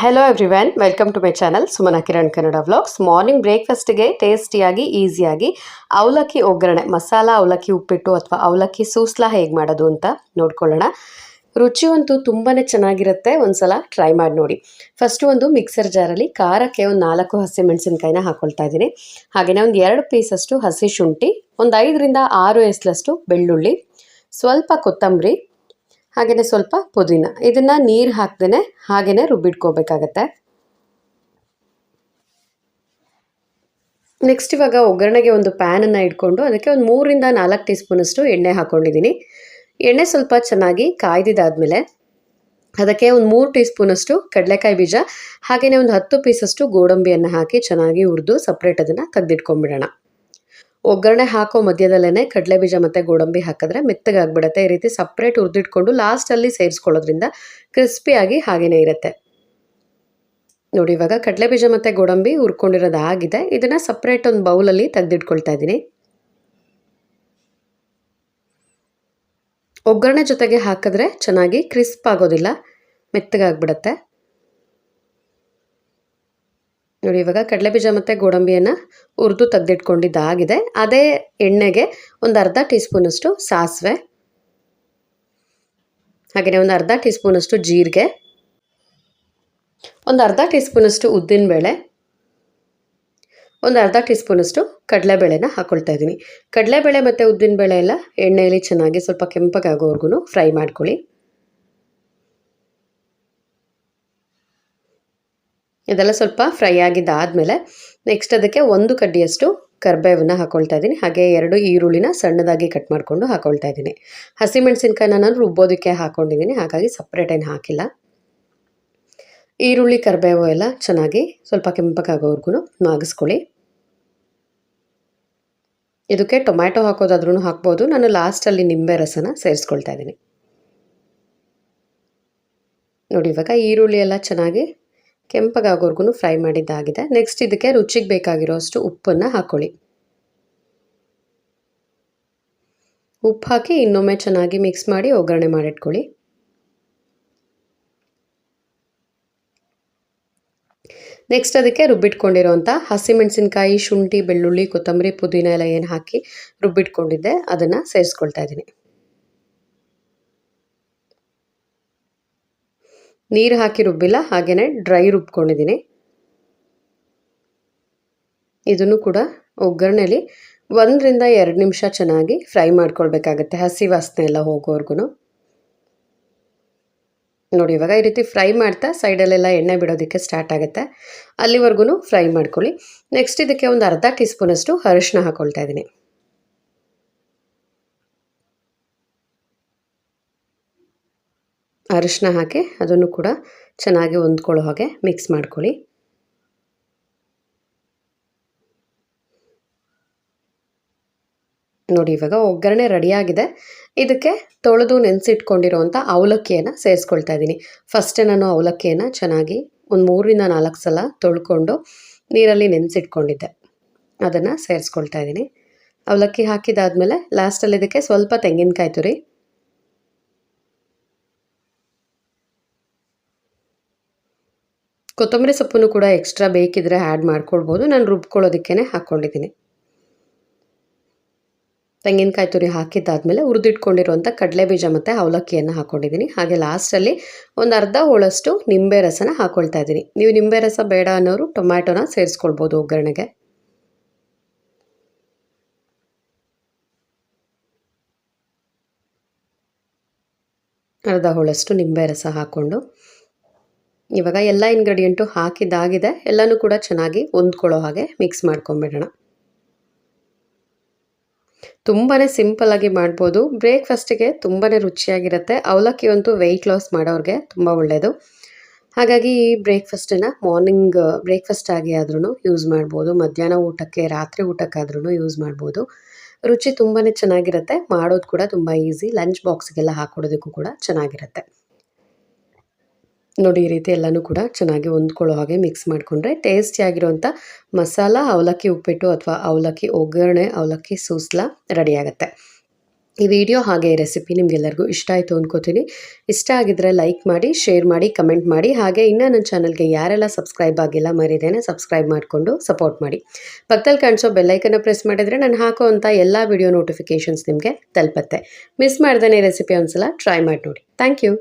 Hello everyone welcome to my channel Sumana Kiran Kannada vlogs morning ಬ್ರೇಕ್ಫಾಸ್ಟ್ಗೆ ಟೇಸ್ಟಿಯಾಗಿ ಈಸಿಯಾಗಿ ಅವಲಕ್ಕಿ ಒಗ್ಗರಣೆ, ಮಸಾಲ ಅವಲಕ್ಕಿ ಉಪ್ಪಿಟ್ಟು ಅಥವಾ ಅವಲಕ್ಕಿ ಸೂಸ್ಲಾ ಹೇಗೆ ಮಾಡೋದು ಅಂತ ನೋಡ್ಕೊಳ್ಳೋಣ. ರುಚಿ ಅಂತೂ ತುಂಬಾ ಚೆನ್ನಾಗಿರುತ್ತೆ, ಒಂದ್ಸಲ ಟ್ರೈ ಮಾಡಿ ನೋಡಿ. ಫಸ್ಟು ಒಂದು ಮಿಕ್ಸರ್ ಜಾರಲ್ಲಿ ಖಾರಕ್ಕೆ ಒಂದು ನಾಲ್ಕು ಹಸಿ ಮೆಣಸಿನ್ಕಾಯಿನ ಹಾಕೊಳ್ತಾ ಇದ್ದೀನಿ. ಹಾಗೆಯೇ ಒಂದು ಎರಡು ಪೀಸಷ್ಟು ಹಸಿ ಶುಂಠಿ, ಒಂದು ಐದರಿಂದ ಆರು ಎಸ್ಲಷ್ಟು ಬೆಳ್ಳುಳ್ಳಿ, ಸ್ವಲ್ಪ ಕೊತ್ತಂಬರಿ ಹಾಗೆಯೇ ಸ್ವಲ್ಪ ಪುದೀನ. ಇದನ್ನು ನೀರು ಹಾಕ್ದೇ ಹಾಗೆಯೇ ರುಬ್ಬಿಟ್ಕೋಬೇಕಾಗತ್ತೆ. ನೆಕ್ಸ್ಟ್ ಇವಾಗ ಒಗ್ಗರಣೆಗೆ ಒಂದು ಪ್ಯಾನನ್ನು ಇಟ್ಕೊಂಡು ಅದಕ್ಕೆ ಒಂದು ಮೂರಿಂದ ನಾಲ್ಕು ಟೀ ಸ್ಪೂನಷ್ಟು ಎಣ್ಣೆ ಹಾಕ್ಕೊಂಡಿದ್ದೀನಿ ಎಣ್ಣೆ ಸ್ವಲ್ಪ ಚೆನ್ನಾಗಿ ಕಾಯ್ದಿದ್ದಾದಮೇಲೆ ಅದಕ್ಕೆ ಒಂದು ಮೂರು ಟೀ ಸ್ಪೂನಷ್ಟು ಕಡಲೆಕಾಯಿ ಬೀಜ ಹಾಗೆಯೇ ಒಂದು ಹತ್ತು ಪೀಸಷ್ಟು ಗೋಡಂಬಿಯನ್ನು ಹಾಕಿ ಚೆನ್ನಾಗಿ ಹುರಿದು ಸಪ್ರೇಟ್ ಅದನ್ನು ತೆಗೆದಿಟ್ಕೊಂಡ್ಬಿಡೋಣ. ಒಗ್ಗರಣೆ ಹಾಕೋ ಮಧ್ಯದಲ್ಲೇ ಕಡಲೆ ಬೀಜ ಮತ್ತು ಗೋಡಂಬಿ ಹಾಕಿದ್ರೆ ಮೆತ್ತಗಾಗ್ಬಿಡುತ್ತೆ. ಈ ರೀತಿ ಸಪ್ರೇಟ್ ಹುರಿದಿಟ್ಕೊಂಡು ಲಾಸ್ಟಲ್ಲಿ ಸೇರಿಸ್ಕೊಳ್ಳೋದ್ರಿಂದ ಕ್ರಿಸ್ಪಿಯಾಗಿ ಹಾಗೇನೇ ಇರುತ್ತೆ. ನೋಡಿ, ಇವಾಗ ಕಡಲೆ ಬೀಜ ಮತ್ತು ಗೋಡಂಬಿ ಹುರ್ಕೊಂಡಿರೋದು ಆಗಿದೆ. ಇದನ್ನು ಸಪ್ರೇಟ್ ಒಂದು ಬೌಲಲ್ಲಿ ತೆಗೆದಿಟ್ಕೊಳ್ತಾ ಇದ್ದೀನಿ. ಒಗ್ಗರಣೆ ಜೊತೆಗೆ ಹಾಕಿದ್ರೆ ಚೆನ್ನಾಗಿ ಕ್ರಿಸ್ಪ್ ಆಗೋದಿಲ್ಲ, ಮೆತ್ತಗಾಗ್ಬಿಡತ್ತೆ. ನೋಡಿ, ಇವಾಗ ಕಡಲೆಬೀಜ ಮತ್ತು ಗೋಡಂಬಿಯನ್ನು ಹುರಿದು ತೆಗೆದಿಟ್ಕೊಂಡಿದ್ದಾಗಿದೆ. ಅದೇ ಎಣ್ಣೆಗೆ ಒಂದು ಅರ್ಧ ಟೀ ಸ್ಪೂನಷ್ಟು ಸಾಸಿವೆ ಹಾಗೆಯೇ ಒಂದು ಅರ್ಧ ಟೀ ಸ್ಪೂನಷ್ಟು ಜೀರಿಗೆ, ಒಂದು ಅರ್ಧ ಟೀ ಸ್ಪೂನಷ್ಟು ಉದ್ದಿನಬೇಳೆ, ಒಂದು ಅರ್ಧ ಟೀ ಸ್ಪೂನಷ್ಟು ಕಡಲೆಬೇಳೆನ ಹಾಕ್ಕೊಳ್ತಾ ಇದ್ದೀನಿ. ಕಡಲೆಬೇಳೆ ಮತ್ತು ಉದ್ದಿನಬೇಳೆ ಎಲ್ಲ ಎಣ್ಣೆಯಲ್ಲಿ ಚೆನ್ನಾಗಿ ಸ್ವಲ್ಪ ಕೆಂಪಗಾಗೋವರೆಗೂ ಫ್ರೈ ಮಾಡ್ಕೊಳ್ಳಿ. ಇದೆಲ್ಲ ಸ್ವಲ್ಪ ಫ್ರೈ ಆಗಿದ್ದಾದಮೇಲೆ ನೆಕ್ಸ್ಟ್ ಅದಕ್ಕೆ ಒಂದು ಕಡ್ಡಿಯಷ್ಟು ಕರ್ಬೇವನ್ನು ಹಾಕೊಳ್ತಾ ಇದ್ದೀನಿ. ಹಾಗೆ ಎರಡು ಈರುಳ್ಳಿನ ಸಣ್ಣದಾಗಿ ಕಟ್ ಮಾಡಿಕೊಂಡು ಹಾಕೊಳ್ತಾ ಇದ್ದೀನಿ. ಹಸಿಮೆಣಸಿನ್ಕಾಯಿನ ನಾನು ರುಬ್ಬೋದಕ್ಕೆ ಹಾಕೊಂಡಿದ್ದೀನಿ. ಹಾಗಾಗಿ ಸಪ್ರೇಟ್ ಏನು ಹಾಕಿಲ್ಲ. ಈರುಳ್ಳಿ, ಕರ್ಬೇವು ಎಲ್ಲ ಚೆನ್ನಾಗಿ ಸ್ವಲ್ಪ ಕೆಂಪಕ್ಕಾಗೋವರೆಗೂ ಮಾಗಿಸ್ಕೊಳ್ಳಿ ಇದಕ್ಕೆ ಟೊಮ್ಯಾಟೊ ಹಾಕೋದಾದ್ರೂ ಹಾಕ್ಬೋದು. ನಾನು ಲಾಸ್ಟಲ್ಲಿ ನಿಂಬೆ ರಸನ ಸೇರಿಸ್ಕೊಳ್ತಾ ಇದ್ದೀನಿ. ನೋಡಿ, ಇವಾಗ ಈರುಳ್ಳಿ ಎಲ್ಲ ಚೆನ್ನಾಗಿ ಕೆಂಪಗಾಗೋರ್ಗು ಫ್ರೈ ಮಾಡಿದ್ದಾಗಿದೆ. ನೆಕ್ಸ್ಟ್ ಇದಕ್ಕೆ ರುಚಿಗೆ ಬೇಕಾಗಿರೋ ಅಷ್ಟು ಉಪ್ಪನ್ನು ಹಾಕ್ಕೊಳ್ಳಿ ಉಪ್ಪು ಹಾಕಿ ಇನ್ನೊಮ್ಮೆ ಚೆನ್ನಾಗಿ ಮಿಕ್ಸ್ ಮಾಡಿ ಒಗ್ಗರಣೆ ಮಾಡಿಟ್ಕೊಳ್ಳಿ. ನೆಕ್ಸ್ಟ್ ಅದಕ್ಕೆ ರುಬ್ಬಿಟ್ಕೊಂಡಿರೋಂಥ ಹಸಿಮೆಣಸಿನ್ಕಾಯಿ, ಶುಂಠಿ, ಬೆಳ್ಳುಳ್ಳಿ, ಕೊತ್ತಂಬರಿ, ಪುದೀನ ಎಲ್ಲ ಏನು ಹಾಕಿ ರುಬ್ಬಿಟ್ಕೊಂಡಿದ್ದೆ, ಅದನ್ನು ಸೇರಿಸ್ಕೊಳ್ತಾ ಇದ್ದೀನಿ. ನೀರು ಹಾಕಿ ರುಬ್ಬಿಲ್ಲ ಹಾಗೇ ಡ್ರೈ ರುಬ್ಕೊಂಡಿದ್ದೀನಿ. ಇದನ್ನು ಕೂಡ ಒಗ್ಗರಣೆಲಿ ಒಂದರಿಂದ ಎರಡು ನಿಮಿಷ ಚೆನ್ನಾಗಿ ಫ್ರೈ ಮಾಡ್ಕೊಳ್ಬೇಕಾಗತ್ತೆ, ಹಸಿ ವಾಸನೆ ಎಲ್ಲ ಹೋಗೋವರೆಗೂ ನೋಡಿ, ಇವಾಗ ಈ ರೀತಿ ಫ್ರೈ ಮಾಡ್ತಾ ಸೈಡಲ್ಲೆಲ್ಲ ಎಣ್ಣೆ ಬಿಡೋದಕ್ಕೆ ಸ್ಟಾರ್ಟ್ ಆಗುತ್ತೆ. ಅಲ್ಲಿವರೆಗೂ ಫ್ರೈ ಮಾಡ್ಕೊಳ್ಳಿ. ನೆಕ್ಸ್ಟ್ ಇದಕ್ಕೆ ಒಂದು ಅರ್ಧ ಟೀ ಸ್ಪೂನಷ್ಟು ಅರಿಶಿನ ಹಾಕ್ಕೊಳ್ತಾ ಇದ್ದೀನಿ. ಅರಿಶಿನ ಹಾಕಿ ಅದನ್ನು ಕೂಡ ಚೆನ್ನಾಗಿ ಹೊಂದ್ಕೊಳ್ಳೋ ಹಾಗೆ ಮಿಕ್ಸ್ ಮಾಡ್ಕೊಳ್ಳಿ. ನೋಡಿ, ಇವಾಗ ಒಗ್ಗರಣೆ ರೆಡಿಯಾಗಿದೆ ಇದಕ್ಕೆ ತೊಳೆದು ನೆನೆಸಿಟ್ಕೊಂಡಿರೋವಂಥ ಅವಲಕ್ಕಿಯನ್ನು ಸೇರಿಸ್ಕೊಳ್ತಾ ಇದ್ದೀನಿ. ಫಸ್ಟೇ ನಾನು ಅವಲಕ್ಕಿಯನ್ನು ಚೆನ್ನಾಗಿ ಒಂದು ಮೂರರಿಂದ ನಾಲ್ಕು ಸಲ ತೊಳ್ಕೊಂಡು ನೀರಲ್ಲಿ ನೆನೆಸಿಟ್ಕೊಂಡಿದ್ದೆ. ಅದನ್ನು ಸೇರಿಸ್ಕೊಳ್ತಾ ಇದ್ದೀನಿ. ಅವಲಕ್ಕಿ ಹಾಕಿದಾದಮೇಲೆ ಲಾಸ್ಟಲ್ಲಿ ಇದಕ್ಕೆ ಸ್ವಲ್ಪ ತೆಂಗಿನಕಾಯಿ ತುರಿ ಕೊತ್ತಂಬರಿ ಸೊಪ್ಪನ್ನು ಕೂಡ ಎಕ್ಸ್ಟ್ರಾ ಬೇಕಿದ್ರೆ ಆ್ಯಡ್ ಮಾಡ್ಕೊಳ್ಬೋದು. ನಾನು ರುಬ್ಕೊಳ್ಳೋದಕ್ಕೇ ಹಾಕ್ಕೊಂಡಿದ್ದೀನಿ. ತೆಂಗಿನಕಾಯಿ ತುರಿ ಹಾಕಿದ್ದಾದಮೇಲೆ ಹುರಿದಿಟ್ಕೊಂಡಿರುವಂಥ ಕಡಲೆ ಬೀಜ ಮತ್ತು ಅವಲಕ್ಕಿಯನ್ನು ಹಾಕ್ಕೊಂಡಿದ್ದೀನಿ ಹಾಗೆ ಲಾಸ್ಟಲ್ಲಿ ಒಂದು ಅರ್ಧ ಹೋಳಷ್ಟು ನಿಂಬೆ ರಸನ ಹಾಕ್ಕೊಳ್ತಾ ಇದ್ದೀನಿ. ನೀವು ನಿಂಬೆ ರಸ ಬೇಡ ಅನ್ನೋರು ಟೊಮ್ಯಾಟೊನ ಸೇರಿಸ್ಕೊಳ್ಬೋದು ಒಗ್ಗರಣೆಗೆ. ಅರ್ಧ ಹೋಳಷ್ಟು ನಿಂಬೆ ರಸ ಹಾಕ್ಕೊಂಡು ಇವಾಗ ಎಲ್ಲ ಇಂಗ್ರೀಡಿಯೆಂಟು ಹಾಕಿದ್ದಾಗಿದೆ. ಎಲ್ಲನೂ ಕೂಡ ಚೆನ್ನಾಗಿ ಹೊಂದ್ಕೊಳ್ಳೋ ಹಾಗೆ ಮಿಕ್ಸ್ ಮಾಡ್ಕೊಂಬಿಡೋಣ. ತುಂಬಾ ಸಿಂಪಲ್ಲಾಗಿ ಮಾಡ್ಬೋದು. ಬ್ರೇಕ್ಫಾಸ್ಟಿಗೆ ತುಂಬಾ ರುಚಿಯಾಗಿರುತ್ತೆ. ಅವಲಕ್ಕಿ ಅಂತೂ ವೆಯ್ಟ್ ಲಾಸ್ ಮಾಡೋರಿಗೆ ತುಂಬ ಒಳ್ಳೆಯದು ಹಾಗಾಗಿ ಈ ಬ್ರೇಕ್ಫಾಸ್ಟನ್ನ ಮಾರ್ನಿಂಗ್ ಬ್ರೇಕ್ಫಾಸ್ಟ್ ಆಗಿ ಆದ್ರೂ ಯೂಸ್ ಮಾಡ್ಬೋದು. ಮಧ್ಯಾಹ್ನ ಊಟಕ್ಕೆ, ರಾತ್ರಿ ಊಟಕ್ಕಾದ್ರೂ ಯೂಸ್ ಮಾಡ್ಬೋದು. ರುಚಿ ತುಂಬಾ ಚೆನ್ನಾಗಿರುತ್ತೆ. ಮಾಡೋದು ಕೂಡ ತುಂಬ ಈಸಿ ಲಂಚ್ ಬಾಕ್ಸ್ಗೆಲ್ಲ ಹಾಕೊಡೋದಕ್ಕೂ ಕೂಡ ಚೆನ್ನಾಗಿರುತ್ತೆ. ನೋಡಿ, ಈ ರೀತಿ ಎಲ್ಲನೂ ಕೂಡ ಚೆನ್ನಾಗಿ ಹೊಂದ್ಕೊಳ್ಳೋ ಹಾಗೆ ಮಿಕ್ಸ್ ಮಾಡಿಕೊಂಡ್ರೆ ಟೇಸ್ಟಿಯಾಗಿರುವಂಥ ಮಸಾಲ, ಅವಲಕ್ಕಿ ಉಪ್ಪಿಟ್ಟು ಅಥವಾ ಅವಲಕ್ಕಿ ಒಗ್ಗರಣೆ, ಅವಲಕ್ಕಿ ಸೂಸ್ಲ ರೆಡಿ ಆಗುತ್ತೆ. ಈ ವಿಡಿಯೋ ಹಾಗೆ ಈ ರೆಸಿಪಿ ನಿಮಗೆಲ್ಲರಿಗೂ ಇಷ್ಟ ಆಯಿತು ಅಂದ್ಕೋತೀನಿ ಇಷ್ಟ ಆಗಿದ್ರೆ ಲೈಕ್ ಮಾಡಿ ಶೇರ್ ಮಾಡಿ ಕಮೆಂಟ್ ಮಾಡಿ. ಹಾಗೆ ಇನ್ನೂ ನನ್ನ ಚಾನಲ್ಗೆ ಯಾರೆಲ್ಲ ಸಬ್ಸ್ಕ್ರೈಬ್ ಆಗಿಲ್ಲ, ಮರಿದೇನೆ ಸಬ್ಸ್ಕ್ರೈಬ್ ಮಾಡಿಕೊಂಡು ಸಪೋರ್ಟ್ ಮಾಡಿ. ಪಕ್ಕದಲ್ಲಿ ಕಾಣಿಸೋ ಬೆಲ್ಲೈಕನ್ನು ಪ್ರೆಸ್ ಮಾಡಿದರೆ ನಾನು ಹಾಕೋವಂಥ ಎಲ್ಲ ವಿಡಿಯೋ ನೋಟಿಫಿಕೇಷನ್ಸ್ ನಿಮಗೆ ತಲುಪತ್ತೆ. ಮಿಸ್ ಮಾಡ್ದೇನೆ ರೆಸಿಪಿ ಒಂದ್ಸಲ ಟ್ರೈ ಮಾಡಿ ನೋಡಿ. Thank you